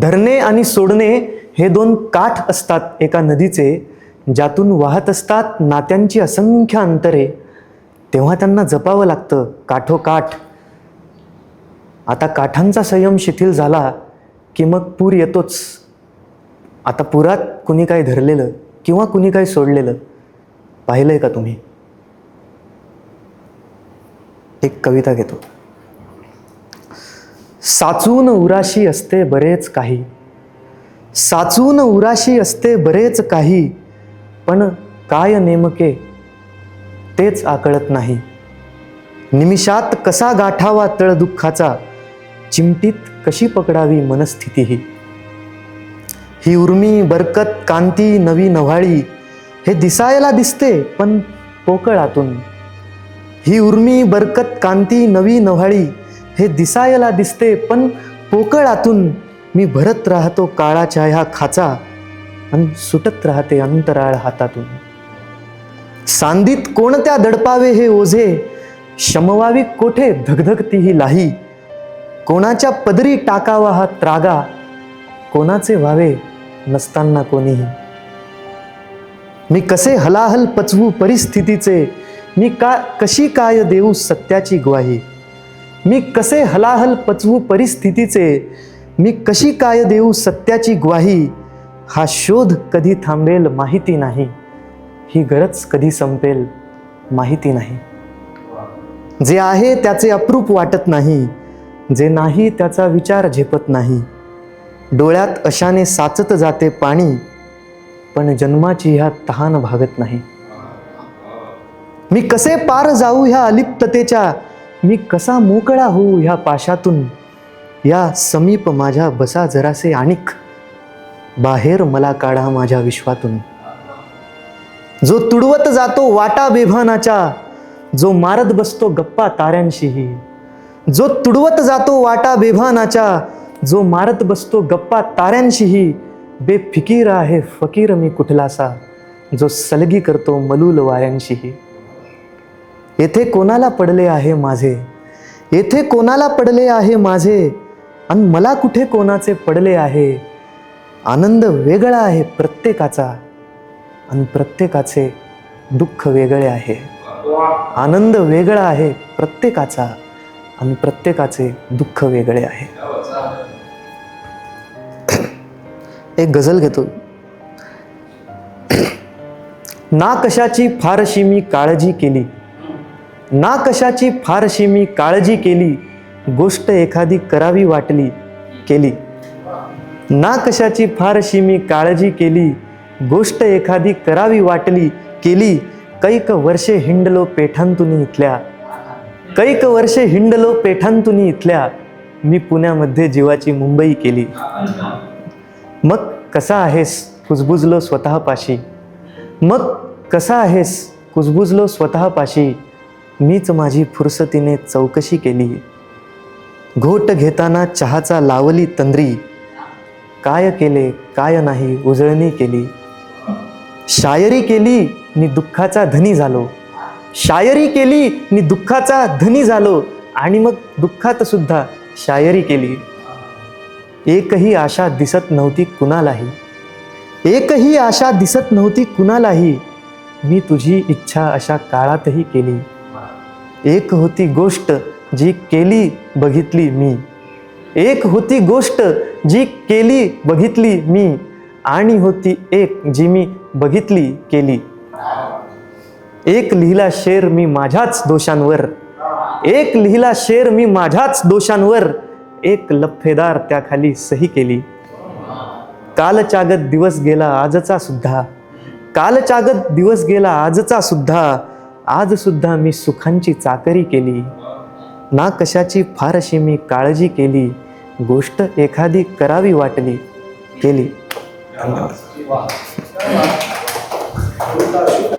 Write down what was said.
धरणे आणि सोडणे हे दोन काठ असतात एका नदीचे ज्यातून वाहत असतात नात्यांची असंख्य अंतरे. तेव्हा त्यांना जपावं लागतं काठोकाठ. आता काठांचा संयम शिथिल झाला की मग पूर येतोच. आता पुरात कुणी काय धरलेलं किंवा कुणी काय सोडलेलं पाहिलंय का तुम्ही? एक कविता घेतो. साचून उराशी असते बरेच काही. साचून उराशी असते बरेच काही पण काय नेमके तेच आकळत नाही. निमिषात कसा गाठावा तळ दुःखाचा चिमटीत कशी पकडावी मनस्थिती ही ही उर्मी बरकत कांती नवी नव्हाळी हे दिसायला दिसते पण पोकळातून. ही उर्मी बरकत कांती नवी नव्हाळी हे दिसायला दिसते पण पोकळातून मी भरत राहतो काळाच्या ह्या खाचा आणि सुटत राहते अंतराळ हातातून. सांदीत कोणत्या दडपावे हे ओझे? शमवावी कोठे धगधगती ही लाही? कोणाच्या पदरी टाकावा हा त्रागा? कोणाचे व्हावे नसताना कोणीही? मी कसे हलाहल पचवू परिस्थितीचे? मी का कशी काय देऊ सत्याची ग्वाही? मी कसे हलाहल पचवू परिस्थितीचे मी कशी काय देऊ सत्याची ग्वाही हा शोध कधी थांबेल माहिती नाही. ही गरज कधी संपेल माहिती नाही. जे आहे त्याचे अप्रूप वाटत नाही जे नाही त्याचा विचार झेपत नाही. डोळ्यात अशाने साचत जाते पाणी पण जन्माची ह्या तहान भागत नाही. मी कसे पार जाऊ ह्या अलिप्ततेच्या मी कसा मोकळा होऊ ह्या पाशातून? या समीप माझ्या बसा जरासे आणिक. बाहेर मला काढा माझ्या विश्वातून. जो तुडवत जातो वाटा बेभानाच्या जो मारत बसतो गप्पा ताऱ्यांशीही. जो तुडवत जातो वाटा बेभानाच्या जो मारत बसतो गप्पा ताऱ्यांशीही. बेफिकीर आहे फकीर मी कुठलासा जो सलगी करतो मलूल वाऱ्यांशीही. येथे कोणाला पडले आहे माझे? येथे कोणाला पडले आहे माझे? आणि मला कुठे कोणाचे पडले आहे? आनंद वेगळा आहे प्रत्येकाचा. आणि प्रत्येकाचे दुःख वेगळे आहे. आनंद वेगळा आहे प्रत्येकाचा. आणि प्रत्येकाचे दुःख वेगळे आहे. एक गझल घेतो. ना कशाची फारशी मी काळजी केली. ना कशाची फारशी मी काळजी केली गोष्ट एखादी करावी वाटली केली. ना कशाची फारशी मी काळजी केली गोष्ट एखादी करावी वाटली केली. कैक वर्षे हिंडलो पेठांतुनी इथल्या. कैक वर्षे हिंडलो पेठांतुनी इथल्या. मी पुण्यामध्ये जीवाची मुंबई केली. मग कसा आहेस कुजबुजलो स्वतःपाशी? मग कसा आहेस कुजबुजलो स्वतःपाशी? मीच माझी फुरसतीने चौकशी केली. घोट घेताना चहाचा लावली तंद्री. काय केले काय नाही उजळणी केली. शायरी केली मी दुःखाचा धनी झालो. शायरी केली मी दुःखाचा धनी झालो. आणि मग दुःखात सुद्धा शायरी केली. एकही आशा दिसत नव्हती कुणालाही. एकही आशा दिसत नव्हती कुणालाही. मी तुझी इच्छा अशा काळातही केली. एक होती गोष्ट जी केली बघितली मी. एक होती गोष्ट जी केली बघितली मी. आणि होती एक जी मी बघितली केली. एक लिहिला शेर मी माझ्याच दोषांवर. एक लिहिला शेर मी माझ्याच दोषांवर. एक लफेदार त्याखाली सही केली. कालचागत दिवस गेला आजचा सुद्धा. कालचागत दिवस गेला आजचा सुद्धा. आजसुद्धा मी सुखांची चाकरी केली. ना कशाची फारशी मी काळजी केली. गोष्ट एखादी करावी वाटली. केली. धन्यवाद.